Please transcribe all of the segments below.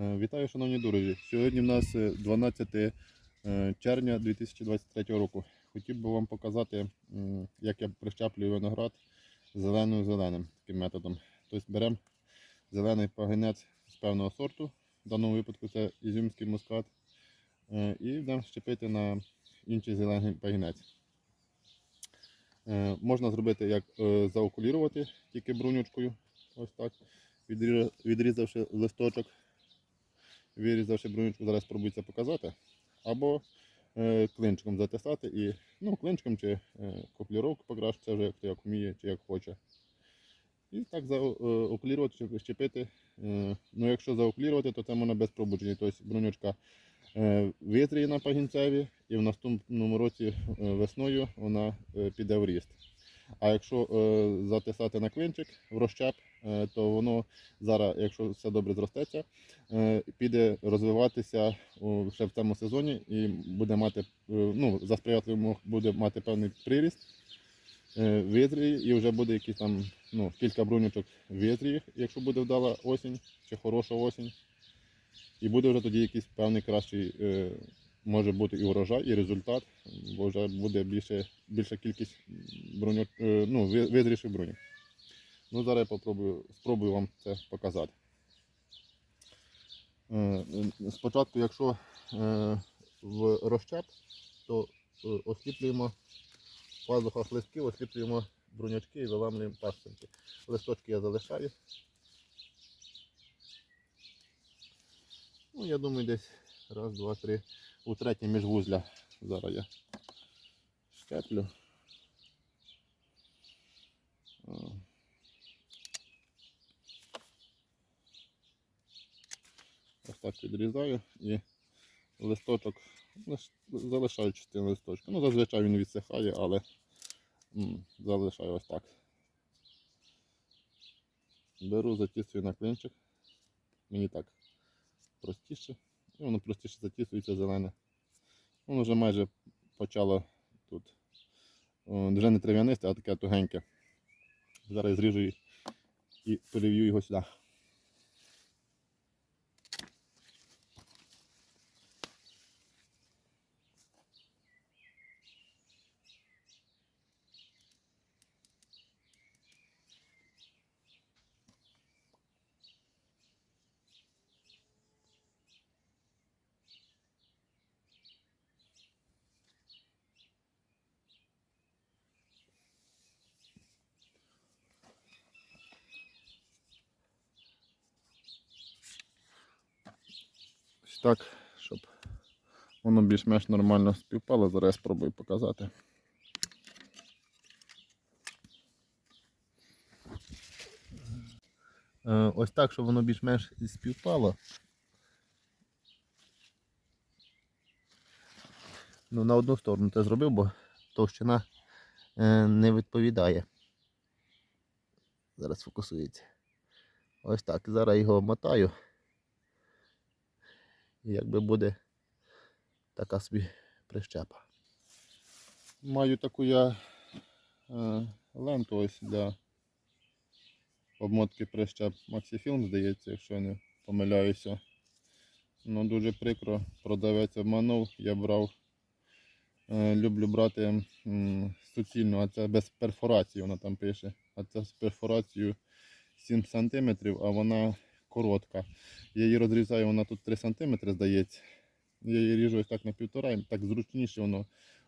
Е, Вітаю, шановні друзі. Сьогодні в нас е, 12 е, червня 2023 року. Хотів би вам показати, як я прищеплюю виноград зеленою зеленим таким методом. Тобто беремо зелений пагінець з певного сорту, в даному випадку це ізюмський мускат, е, і будемо щепити на інший зелений пагінець. Е, Можна зробити як е, заокулірувати тільки брунючкою, ось так, відрізавши листочок вирізавши брунючку, зараз спробую це показати. Або е, клинчиком затисати і ну, клинчиком чи е, копліровку покраще, це вже хто як вміє чи як хоче. І так заоклірувати, щоб щепити. Е, ну, якщо заоклірувати, то це можна без пробудження. Тобто брунючка е, витріє на пагінцеві і в наступному році е, весною вона е, піде в ріст. А якщо е, затисати на клинчик в розщеп, е, то воно зараз, якщо все добре зростеться, е, піде розвиватися о, ще в цьому сезоні і буде мати, е, ну, за сприятливих буде мати певний приріст, е, визріє і вже буде якісь там ну, кілька брунючок визріє, якщо буде вдала осінь чи хороша осінь. І буде вже тоді якийсь певний кращий, е, може бути і урожай, і результат, бо вже буде більше, більша кількість броньок, е, ну, ви- визрівших. Ну, зараз я попробую, спробую вам це показати. Е, Спочатку, якщо е, в розчеп, то е, осліплюємо в пазухах листків, осліплюємо брунячки і виламлюємо пасинки. Листочки я залишаю. Ну, я думаю, десь раз, два, три. У третє міжвузля. Зараз я щеплю. Ось так відрізаю і листочок залишаю частину листочка. Ну, зазвичай він відсихає, але залишаю ось так. Беру, затісую на клинчик. Мені так простіше. І воно простіше затісується зелене. Воно вже майже почало тут. Вже не трав'янисте, а таке тугеньке. Зараз зріжу і перев'ю його сюди. Ось так, щоб воно більш-менш нормально співпало. Зараз спробую показати. Е, Ось так, щоб воно більш-менш співпало. Ну, на одну сторону це зробив, бо товщина е, не відповідає. Зараз фокусується. Ось так. Зараз його мотаю. Якби буде така собі прищепа. Маю таку я е, ленту ось для обмотки прищеп Maxifilm, здається, якщо я не помиляюся. Ну дуже прикро, продавець обманув, я брав. Е, люблю брати суцільну, а це без перфорації, вона там пише. А це з перфорацією 7 см, а вона коротка. Я її розрізаю, вона тут 3 см, здається. Я її ріжу ось так на півтора, і так зручніше воно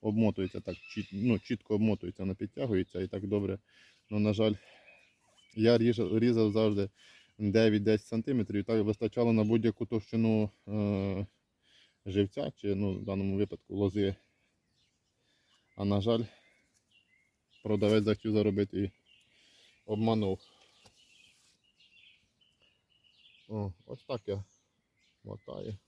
обмотується, так чіт, ну, чітко обмотується, воно підтягується і так добре. Ну, на жаль, я ріжав, різав завжди 9-10 см, і так вистачало на будь-яку товщину е, живця, чи ну, в даному випадку лози. А на жаль, продавець захотів заробити і обманув. О, ось так я мотаю.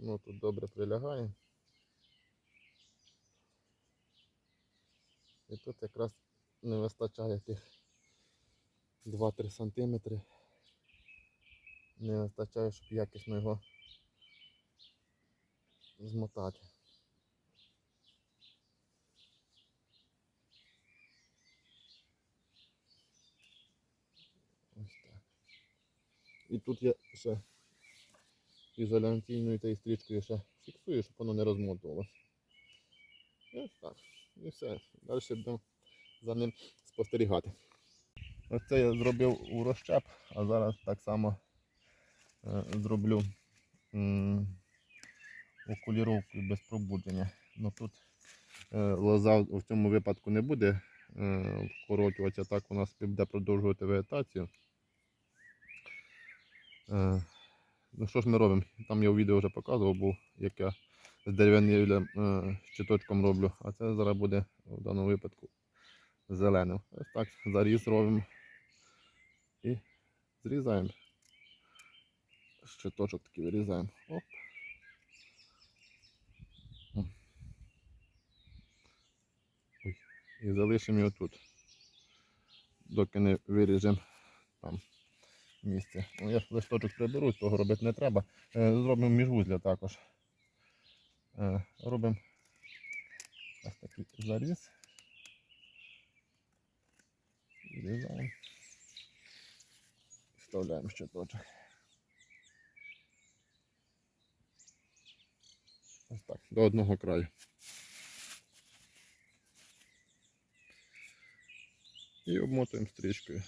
Ну тут добре прилягає. І тут якраз не вистачає тих 2-3 сантиметри. Не вистачає, щоб якісно його змотати. І тут я ще ізоляційною та стрічкою ще фіксую, щоб воно не розмотувалося. І ось так. І все. Далі будемо за ним спостерігати. Ось це я зробив у розщеп, а зараз так само е, зроблю окуліровку без пробудження. Ну тут е, лоза в цьому випадку не буде е, вкорочуватися, так у нас буде продовжувати вегетацію. Е, ну що ж ми робимо? Там я у відео вже показував, був, як я з дерев'яним е, щиточком роблю, а це зараз буде в даному випадку зеленим. Ось так заріз робимо і зрізаємо. Щиточок такий вирізаємо. Оп. І залишимо його тут. Доки не виріжемо там місце. Ну, я листочок приберу, того робити не треба. Е, Зробимо міжвузля також. Е, Робимо ось такий заріз. Вирізаємо. Вставляємо щиточок. Ось так, до одного краю. І обмотуємо стрічкою.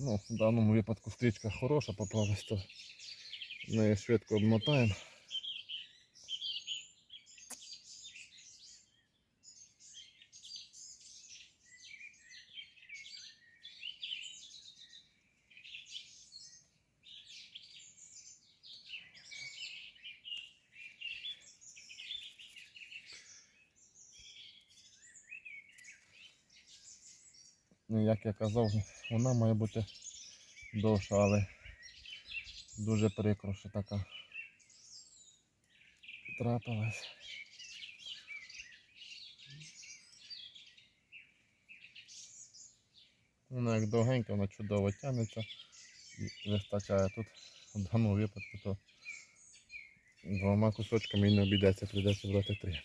Ну, в даному випадку стрічка хороша попалась, то ми швидко обмотаємо. Як я казав, вона має бути довша, але дуже прикро, що така трапилась. Вона як довгенька, вона чудово тягнеться і вистачає тут в даному випадку, то двома кусочками і не обійдеться, прийдеться брати три.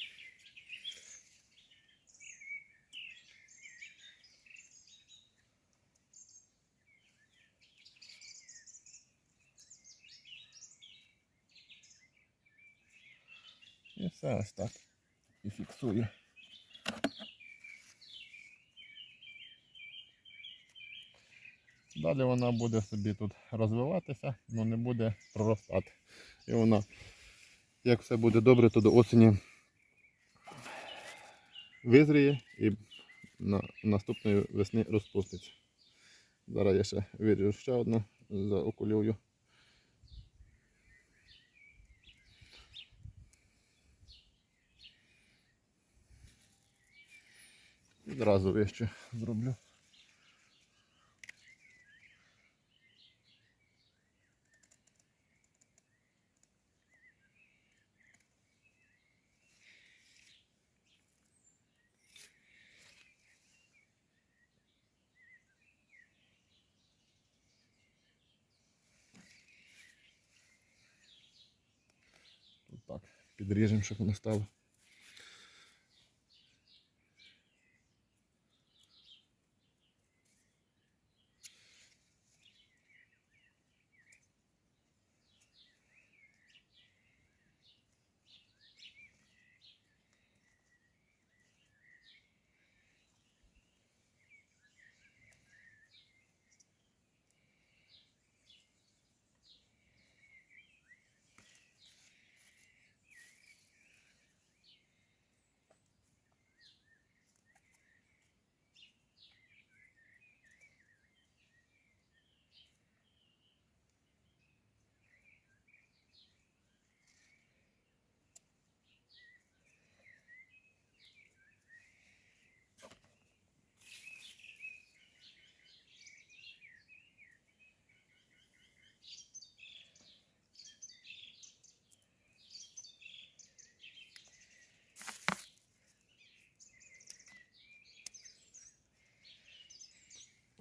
І все ось так. І фіксую. Далі вона буде собі тут розвиватися, але не буде проростати. І вона, як все буде добре, то до осені визріє і на наступної весни розпуститься. Зараз я ще виріжу ще одну заокулюю. Відразу вище зроблю. Так, підріжемо, щоб воно стало.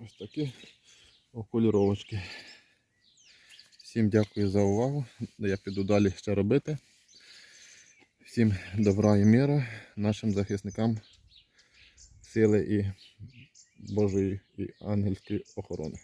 Ось такі окуліровочки. Всім дякую за увагу. Я піду далі ще робити. Всім добра і міра нашим захисникам сили і Божої і ангельської охорони.